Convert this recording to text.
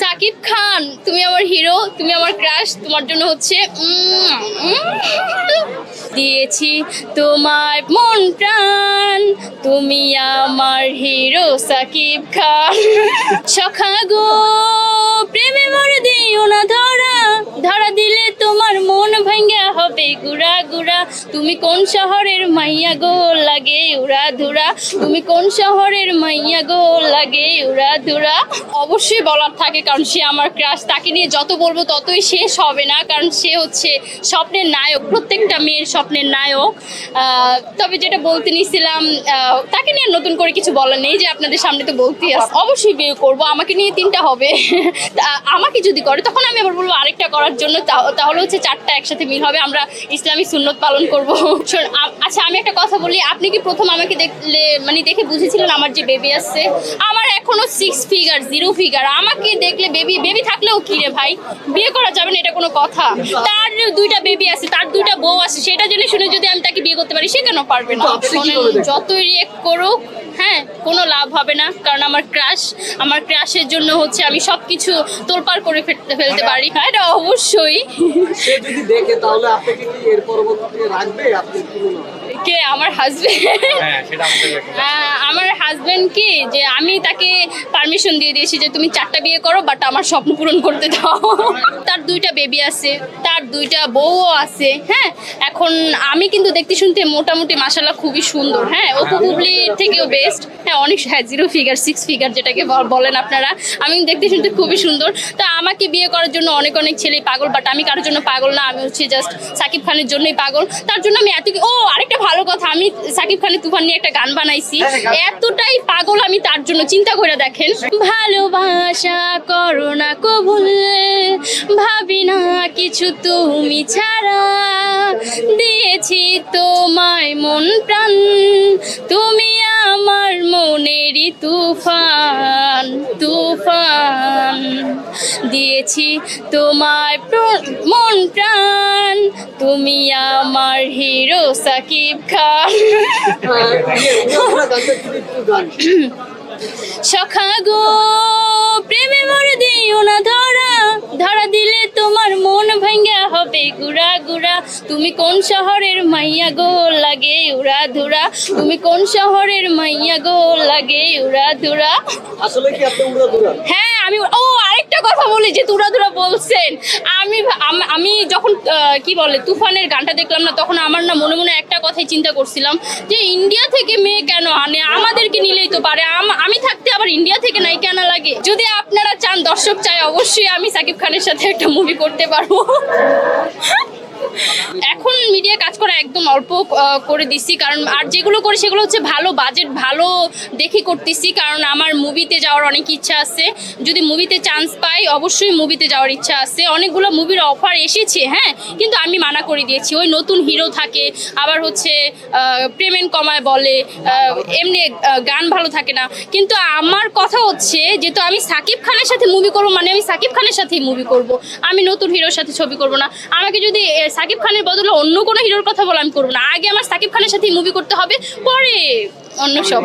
সাকিব খান, তুমি আমার হিরো তুমি আমার ক্রাশ তোমার জন্য হচ্ছে দিয়েছি তোমার মন প্রাণ। তুমি আমার হিরো সাকিব খান। সখা গুড়া গুড়া, তুমি কোন শহরের মাইয়া গো? লাগে উড়া ধুরা। তুমি কোন শহরের মাইয়া গো? লাগে উড়া ধুরা। অবশ্যই বলার থাকে, কারণ সে আমার ক্রাশ। তাকে নিয়ে যত বলব ততই শেষ হবে না, কারণ সে হচ্ছে স্বপ্নের নায়ক, প্রত্যেকটা মেয়ের স্বপ্নের নায়ক। তবে যেটা বলতে নিছিলাম তাকে নিয়ে নতুন করে কিছু বলার নেই, যে আপনাদের সামনে তো বলতেই আছে অবশ্যই বিয়ে করব, আমাকে নিয়ে তিনটা হবে। আমাকে যদি করে, তখন আমি আবার বলব আরেকটা করার জন্য তাহলে হচ্ছে চারটা একসাথে মিল হবে। আমরা ইসলামী সুন্নত পালন করব। আচ্ছা আমি একটা কথা বলি। আপনি কি প্রথম আমাকে দেখলে মানে দেখে বুঝেছিলেন আমার যে বেবি আসছে? আমার এখনও সিক্স ফিগার জিরো ফিগার আমাকে দেখলে বেবি বেবি থাকলেও কি রে ভাই? বিয়ে করা যাবে না এটা কোনো কথা। তার দুইটা বেবি আছে তার দুইটা বউ আছে। সেটা জেনে শুনে যদি আমি তাকে বিয়ে করতে পারি সে কেন পারবে না? যতই রিয়েক্ট করুক হ্যাঁ কোনো লাভ হবে না কারণ আমার ক্রাশ আমার ক্রাশের জন্য হচ্ছে আমি সব কিছু তোলপাড় করে ফেলতে ফেলতে পারি। হ্যাঁ এটা অবশ্যই। সে যদি দেখে তাহলে আপনাকে কি এর পরবর্তীতে রাখবে? আপনি কি? হয়? আমার হাজবেন্ড হ্যাঁ আমাদের আমার হাজবেন্ড কি? যে আমি তাকে পারমিশন দিয়ে দিয়েছি যে তুমি চারটা বিয়ে করো বাট আমার স্বপ্ন পূরণ করতে দাও। তার দুইটা বেবি আছে তার দুইটা বউও আছে হ্যাঁ? এখন আমি কিন্তু দেখতে শুনতে মোটামুটি মাসাল্লাহ খুবই সুন্দর হ্যাঁ? অপু বুবলির থেকেও বেস্ট হ্যাঁ অনেক হ্যাঁ জিরো ফিগার সিক্স ফিগার যেটাকে বলেন আপনারা। আমি দেখতে শুনতে খুবই সুন্দর। তো আমাকে বিয়ে করার জন্য অনেক অনেক ছেলেই পাগল বাট আমি কারোর জন্য পাগল না। আমি হচ্ছে জাস্ট সাকিব খানের জন্যই পাগল। তার জন্য আমি এত ও আরেকটা ভালো কথা আমি সাকিব খানের তুফান নিয়ে একটা গান বানাইছি। এতটাই পাগল আমি তার জন্য চিন্তা করে দেখেন। ভালোবাসা করো না কবুল ভাবি না কিছু তুমি ছাড়া। দিয়েছি তোমায় মন প্রাণ তুমি আমার মনেরই তুফান তুফান। দিয়েছি তোমায় মন প্রাণ। তুমি আমার হিরো সাকিব খান। সখা গো প্রেমে মরে দিও না ধরা। ধরা দিলে তোমার মন ভাঙ্গা হবে গুড়া গুড়া। তুমি কোন শহরের মাইয়া গো লাগে উড়া ধুরা? তুমি কোন শহরের মাইয়া গো লাগে উড়া ধুরা? আসলে কি আপনি উড়া দুরা হ্যাঁ আমি ও আরেকটা কথা বলি যে তুরা বলছেন, আমি আমি যখন কি বলে, তুফানের গানটা দেখলাম না, তখন আমার না মনে মনে একটা কথাই চিন্তা করছিলাম, যে ইন্ডিয়া থেকে মেয়ে কেন আনে? আমাদেরকে নিলেই তো পারে। আমি থাকতে আবার ইন্ডিয়া থেকে নাই কেন লাগে? যদি আপনারা চান দর্শক চায় অবশ্যই আমি সাকিব খানের সাথে একটা মুভি করতে পারব। এখন মিডিয়া কাজ করা একদম অল্প করে দিছি কারণ আর যেগুলো করি সেগুলো হচ্ছে ভালো বাজেট ভালো দেখে করতেছি, কারণ আমার মুভিতে যাওয়ার অনেক ইচ্ছা আছে। যদি মুভিতে চান্স পাই, অবশ্যই মুভিতে যাওয়ার ইচ্ছা আছে। অনেকগুলো মুভির অফার এসেছে হ্যাঁ কিন্তু আমি মানা করে দিয়েছি। ওই নতুন হিরো থাকে, আবার হচ্ছে পেমেন্ট কমায় বলে এমনি গান ভালো থাকে না। কিন্তু আমার কথা হচ্ছে যেহেতু আমি সাকিব খানের সাথে মুভি করব মানে আমি সাকিব খানের সাথেই মুভি করব। আমি নতুন হিরোর সাথে ছবি করব না। আমাকে যদি সাকিব খানের বদলে অন্য কোনো হিরোর কথা বলে আমি করব না। আগে আমার সাকিব খানের সাথে মুভি করতে হবে, পরে অন্য সব।